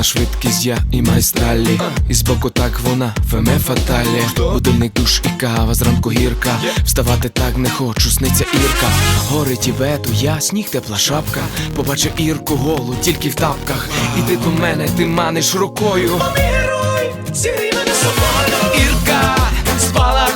на швидкість я і майстралі І збоку так вона феме фаталі. Будильник душ і кава, зранку гірка. Вставати так не хочу, сниться Ірка. Гори Тібету, я сніг тепла шапка. Побачив Ірку голу, тільки в тапках. Іди до мене, ти маниш рукою. Поміруй, зігрій мене собою. Ірка, спалахую,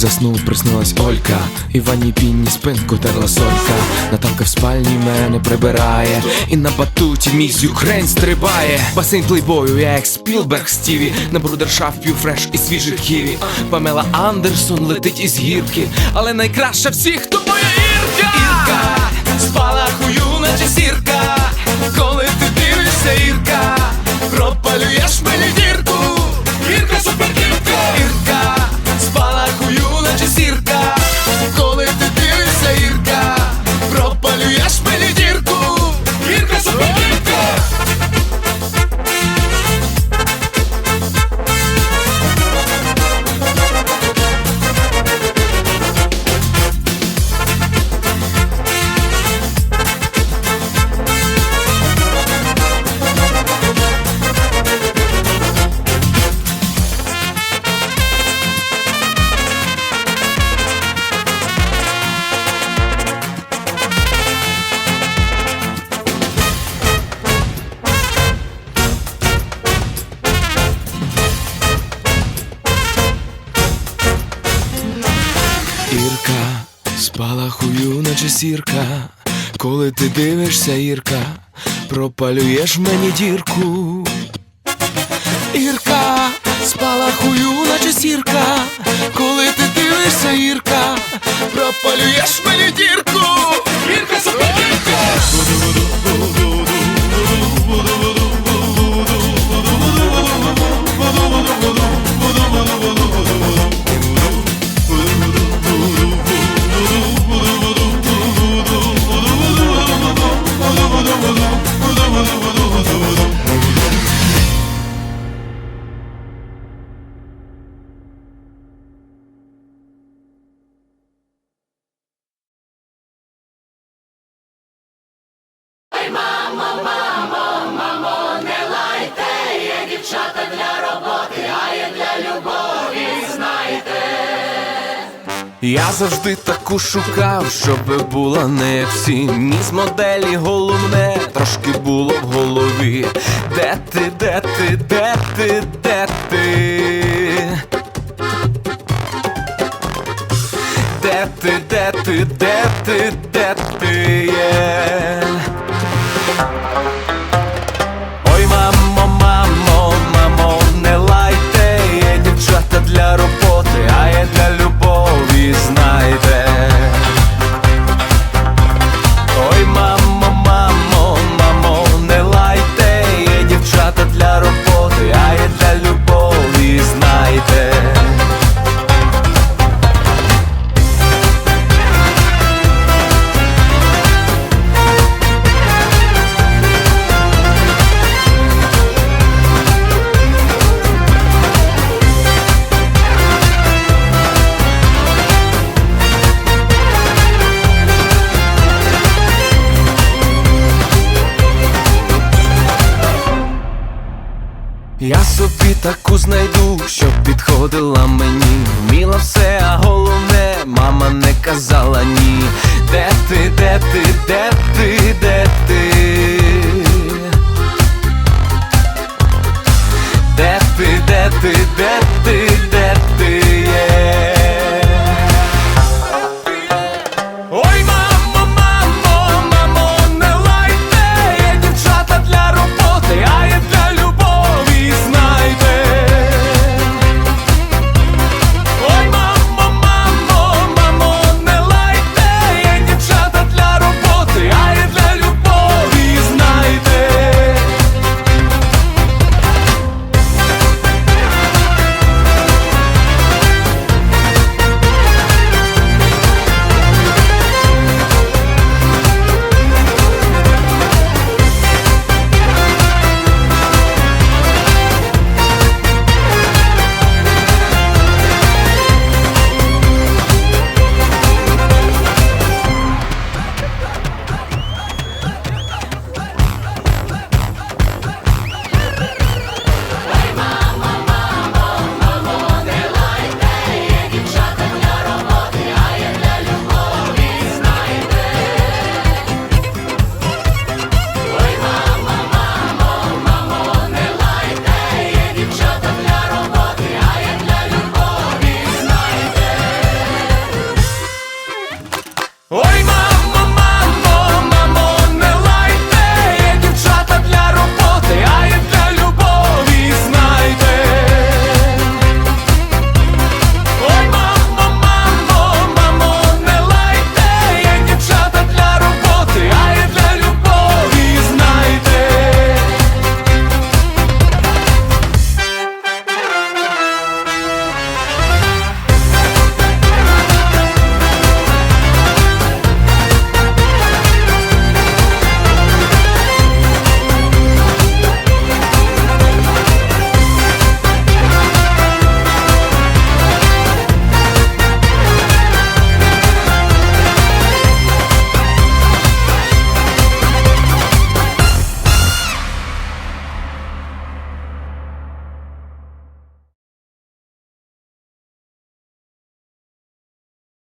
заснув, приснилась Олька. І в ванній пінні спинку терла солька. Наталка в спальні мене прибирає. І на батуті мій з стрибає. Басейн плейбою, я як Спілберг Стіві На брудершафт п'ю фреш і свіжих ківі. Памела Андерсон летить із гірки. Але найкраща всіх то моя Ірка Ірка, спалахую, наче сірка. Коли ти дивишся, Ірка Пропалюєш мені Ірка, спалахую, наче сірка, коли ти дивишся, Ірка, пропалюєш мені дірку. Ірка, спалахую, наче сірка, коли ти дивишся, Ірка, пропалюєш мені дірку. Ірка, супердірка! Я завжди таку шукав, щоб була не як всі Ніс моделі головне, трошки було в голові. Де ти, де ти, де ти, де ти? Де ти, де ти, де ти, де ти є? Таку знайду, щоб підходила мені. Вміла все, а головне, мама не казала ні. Де ти, де ти, де ти, де